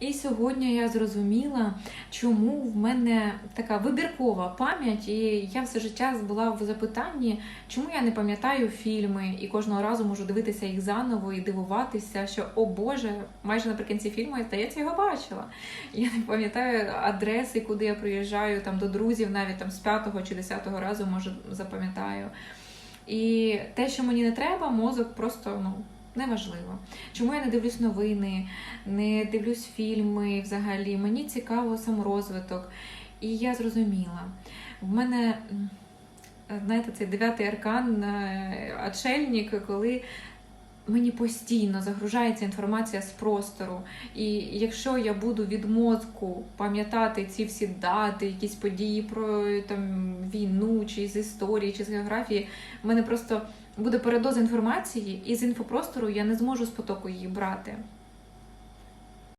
І сьогодні я зрозуміла, чому в мене така вибіркова пам'ять, і я все життя була в запитанні, чому я не пам'ятаю фільми і кожного разу можу дивитися їх заново і дивуватися, що о Боже, майже наприкінці фільму я здається, його бачила. Я не пам'ятаю адреси, куди я приїжджаю там до друзів, навіть там з п'ятого чи десятого разу може запам'ятаю. І те, що мені не треба, мозок просто ну. Неважливо. Чому я не дивлюсь новини, не дивлюсь фільми взагалі. Мені цікаво саморозвиток. І я зрозуміла. В мене, знаєте, цей дев'ятий аркан, е, отшельник, коли мені постійно загружається інформація з простору. І якщо я буду від мозку пам'ятати ці всі дати, якісь події про там, війну, чи з історії, чи з географії, в мене просто буде передоз інформації, і з інфопростору я не зможу з потоку її брати.